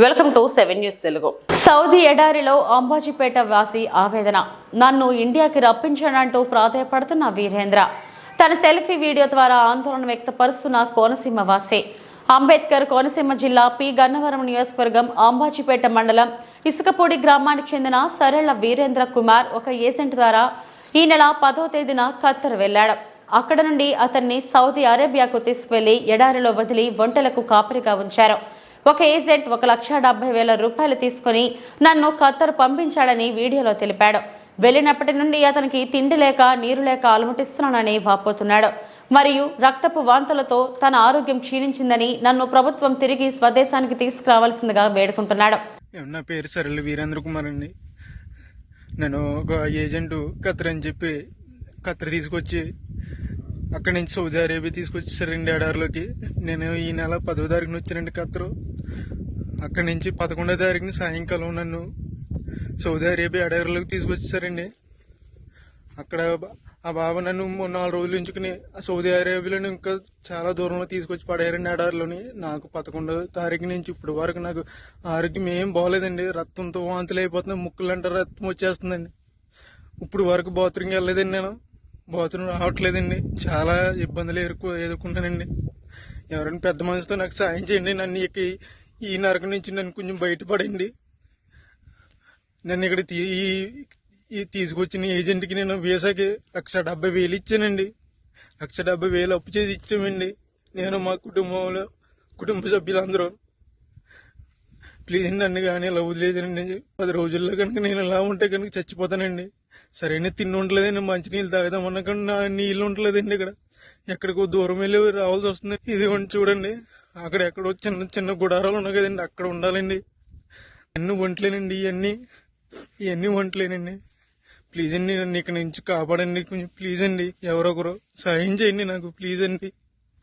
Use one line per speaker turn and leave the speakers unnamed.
Welcome to seven news Telugu. Saudi ఎడారిలో అంబాజీపేట వాసి ఆవేదన. నన్ను ఇండియాకి రప్పించానంటూ ప్రాధాయపడుతున్న వీరేంద్ర. తన సెల్ఫీ వీడియో ద్వారా ఆందోళన వ్యక్తపరుస్తున్న కోనసీమ వాసి. అంబేద్కర్ కోనసీమ జిల్లా పి. గన్నవరం నియోజకవర్గం అంబాజీపేట మండలం ఇసుకపూడి గ్రామానికి చెందిన సరళ వీరేంద్ర కుమార్ ఒక ఏజెంట్ ద్వారా ఈ నెల పదో తేదీన ఖత్తర్ వెళ్ళాడు. అక్కడ నుండి అతన్ని సౌదీ అరేబియాకు తీసుకువెళ్ళి ఎడారిలో వదిలి వంటలకు కాపరిగా ఉంచారు. ఒక ఏజెంట్ ఒక లక్ష డెబ్బై వేల రూపాయలు తీసుకుని నన్ను ఖత్తర్ పంపించాడని వీడియోలో తెలిపాడు. వెళ్ళినప్పటి నుండి అతనికి తిండి లేక నీరు లేక అలమటిస్తున్నానని వాపోతున్నాడు. మరియు రక్తపు వాంతులతో తన ఆరోగ్యం క్షీణించిందని నన్ను ప్రభుత్వం తిరిగి స్వదేశానికి తీసుకురావాల్సిందిగా వేడుకుంటున్నాడు.
నా పేరు సరళ వీరేంద్ర కుమార్ అండి. నేను ఒక ఏజెంట్ ఖత్తర్ అని చెప్పి ఖత్తర్ తీసుకొచ్చి అక్కడి నుంచి సౌదీ అరేబియా తీసుకొచ్చేసారండి ఎడారిలోకి నేను ఈ నెల పదో తారీఖున వచ్చానండి ఖత్తరు. అక్కడి నుంచి పదకొండో తారీఖున సాయంకాలం నన్ను సౌదీ అరేబియా ఎడారిలోకి తీసుకొచ్చేసారండి. అక్కడ ఆ బాబా నన్ను మూడు నాలుగు రోజులు ఉంచుకుని ఆ సౌదీ అరేబియాలో ఇంకా చాలా దూరంలో తీసుకొచ్చి పడేయారండి ఎడారిలోని నాకు పదకొండో తారీఖు నుంచి ఇప్పుడు వరకు నాకు ఆరోగ్యం ఏం బాగోలేదండి రక్తంతో వాంతులు అయిపోతున్నాయి. ముక్కులు అంటే రక్తం వచ్చేస్తుందండి. ఇప్పుడు వరకు బాత్రూమ్కి వెళ్ళలేదండి నేను. బాత్రూమ్ రావట్లేదండి. చాలా ఇబ్బందులు ఎదుర్కొ ఎదుర్కొన్నానండి. ఎవరైనా పెద్ద మనిషితో నాకు సాయం చేయండి. నన్ను ఎక్కి ఈ- నరకం నుంచి నన్ను కొంచెం బయటపడండి. నన్ను ఇక్కడ తీ ఈ- ఈ తీసుకొచ్చిన ఏజెంట్కి నేను వీసాకి లక్ష డెబ్బై వేలు ఇచ్చానండి. లక్ష డెబ్బై వేలు అప్పు చేసి ఇచ్చామండి. నేను మా కుటుంబంలో కుటుంబ సభ్యులందరూ. ప్లీజ్ నన్ను కానీ ఇలా వదిలేసానండి పది రోజుల్లో కనుక నేను ఇలా ఉంటే కనుక చచ్చిపోతానండి. సరైన తిండి ఉండలేదండి. మంచినీళ్ళు తాగదామన్నా కానీ నా నీళ్ళు ఉండలేదండి ఇక్కడ. ఎక్కడికో దూరం వెళ్ళి రావాల్సి వస్తుంది. ఇదిగోండి చూడండి. అక్కడ ఎక్కడో చిన్న చిన్న గుడారాలు ఉన్నాయి కదండి. అక్కడ ఉండాలండి. అన్ని వంటలేనండి ఇవన్నీ ఇవన్నీ వంటలేనండి ప్లీజ్ అండి నన్ను ఇక్కడ నుంచి కాపాడండి. కొంచెం ప్లీజ్ అండి. ఎవరొకరు సాయం చేయండి నాకు. ప్లీజ్ అండి.